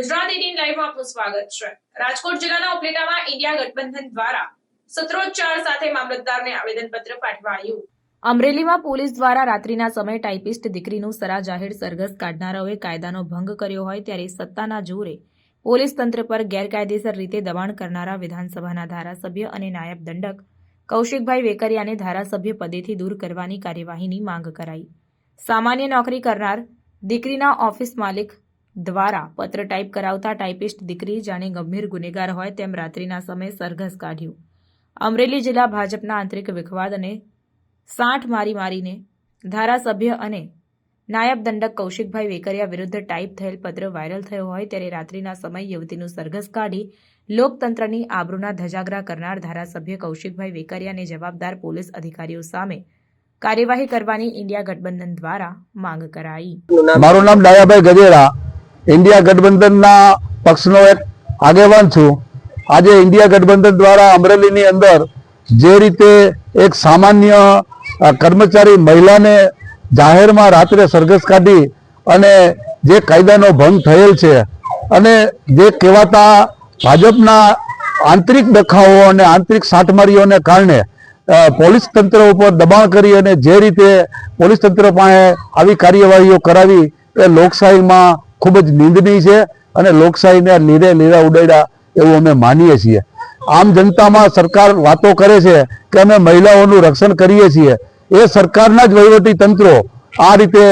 Gujarat eighteen લાઈવમાં આપનું સ્વાગત છે. રાજકોટ જિલ્લાના ઉપલેટામાં ઇન્ડિયા ગઠબંધન દ્વારા સત્રોચ્ચાર સાથે મામલતદારને આવેદનપત્ર પાઠવાયું. અમરેલીમાં પોલીસ દ્વારા રાત્રિના સમયે ટાઈપિસ્ટ દીકરીનું સરા જાહેર સરઘસ કાઢનારાઓએ કાયદાનો ભંગ કર્યો હોય ત્યારે સત્તાના જોરે પોલીસ તંત્ર પર ગેરકાયદેસર રીતે દબાણ કરનારા વિધાનસભાના ધારાસભ્ય અને નાયબ દંડક કૌશિકભાઈ વેકરિયાને ધારાસભ્ય પદેથી દૂર કરવાની કાર્યવાહીની માંગ કરાઈ. સામાન્ય નોકરી કરનાર દીકરીના ઓફિસ માલિક દ્વારા પત્ર ટાઈપ કરાવતા ટાઈપિસ્ટ દીકરી જાણે ગંભીર ગુનેગાર હોય તેમ રાત્રિના સમયે સરઘસ કાઢ્યું. અમરેલી જિલ્લા ભાજપના આંતરિક વિખવાદ અને સાઠ મારી મારીને ધારાસભ્ય અને નાયબ દંડક કૌશિકભાઈ વેકરિયા વિરુદ્ધ ટાઈપ થયેલ પત્ર વાયરલ થયો હોય ત્યારે રાત્રિના સમય યુવતીનું સરઘસ કાઢી લોકતંત્રની આબરૂના ધજાગરા કરનાર ધારાસભ્ય કૌશિકભાઈ વેકરિયાને જવાબદાર પોલીસ અધિકારીઓ સામે કાર્યવાહી કરવાની ઇન્ડિયા ગઠબંધન દ્વારા માંગ કરાઈ. મારું નામ ડાયાભાઈ ગજેરા ઇન્ડિયા ગઠબંધનના પક્ષનો એક આગેવાન છું. આજે ઇન્ડિયા ગઠબંધન દ્વારા અમરેલીની અંદર જે રીતે એક સામાન્ય કર્મચારી મહિલાને જાહેરમાં રાત્રે સરઘસ કાઢી અને જે કાયદાનો ભંગ થયેલ છે અને જે કહેવાતા ભાજપના આંતરિક દખાવો અને આંતરિક સાઠમારીઓને કારણે પોલીસ તંત્ર ઉપર દબાણ કરી અને જે રીતે પોલીસ તંત્ર પાસે આવી કાર્યવાહીઓ કરાવી, એ લોકશાહીમાં ખૂબ જ નિંદનીય છે અને લોકશાહીને લીરે લીરા ઉડાડ્યા એવું અમે માનીએ છીએ. આમ જનતામાં સરકાર વાતો કરે છે કે અમે મહિલાઓનું રક્ષણ કરીએ છીએ. એ સરકારના જ વહીવટી તંત્રો આ રીતે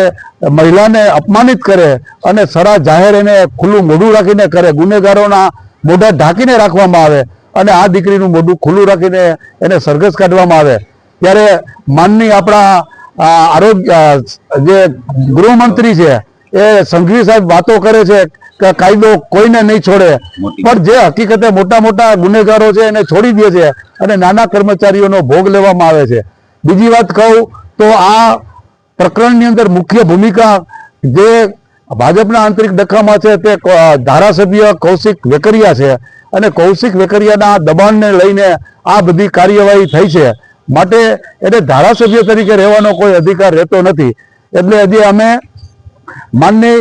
મહિલાને અપમાનિત કરે અને સરા જાહેર એને ખુલ્લું મોઢું રાખીને કરે, ગુનેગારોના મોઢા ઢાંકીને રાખવામાં આવે અને આ દીકરીનું મોઢું ખુલ્લું રાખીને એને સરઘસ કાઢવામાં આવે. ત્યારે માનની આપણા આરોગ્ય જે ગૃહમંત્રી છે એ સંઘવી સાહેબ વાતો કરે છે કે કાયદો કોઈને નહીં છોડે. પણ જે હકીકતે મોટા મોટા ગુનેગારો છે એને છોડી દે છે અને નાના કર્મચારીઓનો ભોગ લેવામાં આવે છે. બીજી વાત કહું તો આ પ્રકરણની અંદર મુખ્ય ભૂમિકા જે ભાજપના આંતરિક ડખામાં છે તે ધારાસભ્ય કૌશિક વેકરિયા છે અને કૌશિક વેકરિયાના દબાણને લઈને આ બધી કાર્યવાહી થઈ છે. માટે એને ધારાસભ્ય તરીકે રહેવાનો કોઈ અધિકાર રહેતો નથી. એટલે હજી અમે માનની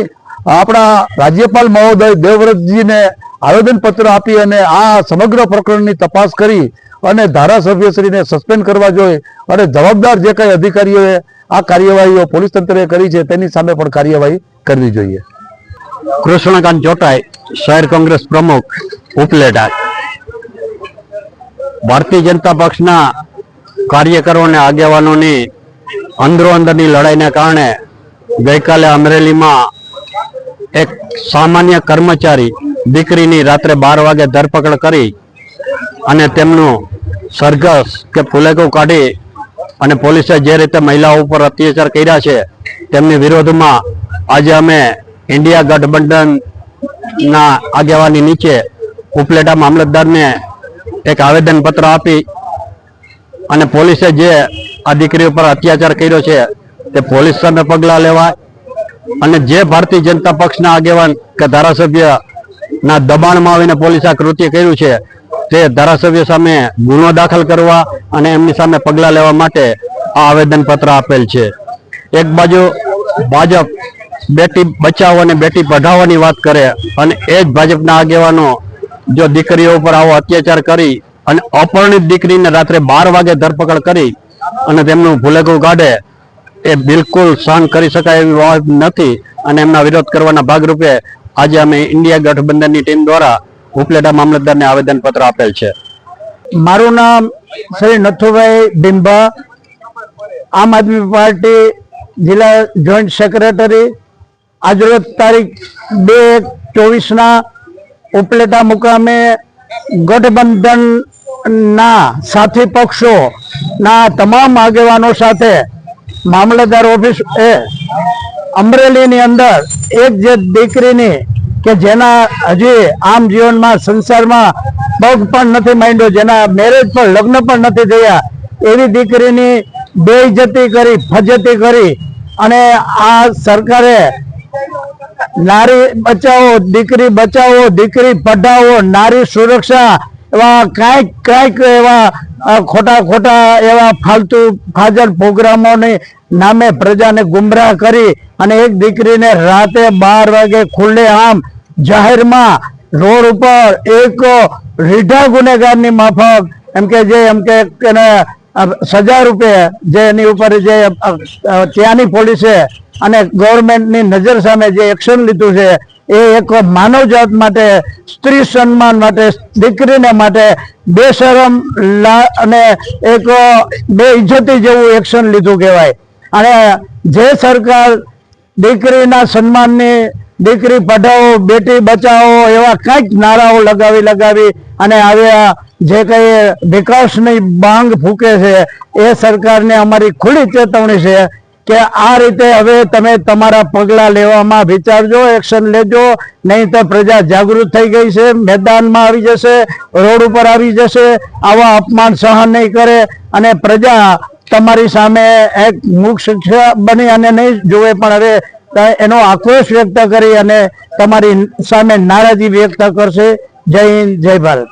આપણા રાજ્યપાલ મહોદય દેવવ્રતજીને આવેદનપત્ર આપી અને આ સમગ્ર પ્રકરણની તપાસ કરી અને ધારાસભ્યશ્રીને સસ્પેન્ડ કરવા જોઈએ અને જવાબદાર જે કઈ અધિકારીઓએ આ કાર્યવાહીઓ પોલીસ તંત્રએ કરી છે તેની સામે પણ કાર્યવાહી કરવી જોઈએ. કૃષ્ણકાંત ચોટાઈ, શહેર કોંગ્રેસ પ્રમુખ, ઉપલેટા. ભારતીય જનતા પક્ષના કાર્યકરો અને આગેવાનોની અંદરો અંદરની લડાઈને કારણે ગઈકાલે અમરેલીમાં એક સામાન્ય કર્મચારી દીકરીની રાત્રે બાર વાગે ધરપકડ કરી અને તેમનું સરઘસ કે ફુલેકું કાઢી અને પોલીસે જે રીતે મહિલાઓ ઉપર અત્યાચાર કર્યા છે, તેમની વિરોધમાં આજે અમે ઇન્ડિયા ગઠબંધનના આગેવાની નીચે ઉપલેટા મામલતદારને એક આવેદનપત્ર આપી અને પોલીસે જે આ દીકરી ઉપર અત્યાચાર કર્યો છે તે પોલીસ સામે પગલાં લેવાય અને જે ભારતીય જનતા પક્ષના આગેવાન કે ધારાસભ્ય ના દબાણમાં આવીને પોલીસ આ કૃત્ય કર્યું છે, તે ધારાસભ્ય સામે ગુનો દાખલ કરવા અને એમની સામે પગલાં લેવા માટે આ આવેદનપત્ર આપેલ છે. એક બાજુ ભાજપ બેટી બચાવો અને બેટી પઢાવવાની વાત કરે અને એ જ ભાજપના આગેવાનો જો દીકરીઓ ઉપર આવો અત્યાચાર કરી અને અપરણિત દીકરીને રાત્રે બાર વાગે ધરપકડ કરી અને તેમનું ભૂલેકું કાઢે એ બિલકુલ સહન કરી શકાય એવી વાત નથી અને એમના વિરોધ કરવાના ભાગરૂપે આજે અમે ઇન્ડિયા ગઠબંધનની ટીમ દ્વારા ઉપલેટા મામલતદારને આવેદનપત્ર આપેલ છે. મારું નામ શ્રી નથુભાઈ બિંબા, આમ આદમી પાર્ટી જિલ્લા જોઈન્ટ સેક્રેટરી. આજરોજ તારીખ બે ચોવીસના ઉપલેટા મુકામે ગઠબંધનના સાથી પક્ષોના તમામ આગેવાનો સાથે મામલતદાર ઓફિસ એ અમરેલીની અંદર એક જે દીકરીની કે જેના હજી આમ જીવનમાં સંસારમાં પગ પણ નથી માંડ્યો, જેના મેરેજ પણ લગ્ન પણ નથી થયા, એવી દીકરીની બેઇજ્જતી કરી ફજતી કરી અને આ સરકારે નારી બચાવો, દીકરી બચાવો, દીકરી પઢાવો, નારી સુરક્ષા એવા કાંઈક કાંઈક એવા ખોટા ખોટા એવા ફાલતુ ફાજલ પ્રોગ્રામોની નામે પ્રજાને ગુમરાહ કરી અને એક દીકરીને રાતે બાર વાગે ખુલ્લે આમ જાહેરમાં રોડ ઉપર એક રીઢા ગુનેગારની માફક, એમ કે જે, એમ કે એને સજા રૂપે જે એની ઉપર જે ત્યાંની પોલીસે અને ગવર્મેન્ટની નજર સામે જે એક્શન લીધું છે એ એક માનવજાત માટે, સ્ત્રી સન્માન માટે, દીકરીને માટે બેશરમ અને એક, બે ઇજ્જતી જેવું એક્શન લીધું કહેવાય. અને જે સરકાર દીકરીના સન્માનની, દીકરી પઢાવો, બેટી બચાવો એવા કંઈક નારાઓ લગાવી લગાવી અને આવ્યા, જે કંઈ વિકાસની બાંગ ફૂકે છે, એ સરકારને અમારી ખુલ્લી ચેતવણી છે. કે આ રીતે હવે તમે તમારા પગલાં લેવામાં વિચારજો, એક્શન લેજો, નહીં તો પ્રજા જાગૃત થઈ ગઈ છે, મેદાનમાં આવી જશે, રોડ ઉપર આવી જશે, આવા અપમાન સહન નહીં કરે અને પ્રજા તમારી સામે એક મુખ શિક્ષા બની અને નહીં જોવે પણ હવે એનો આક્રોશ વ્યક્ત કરી અને તમારી સામે નારાજી વ્યક્ત કરશે. જય હિન્દ, જય ભારત.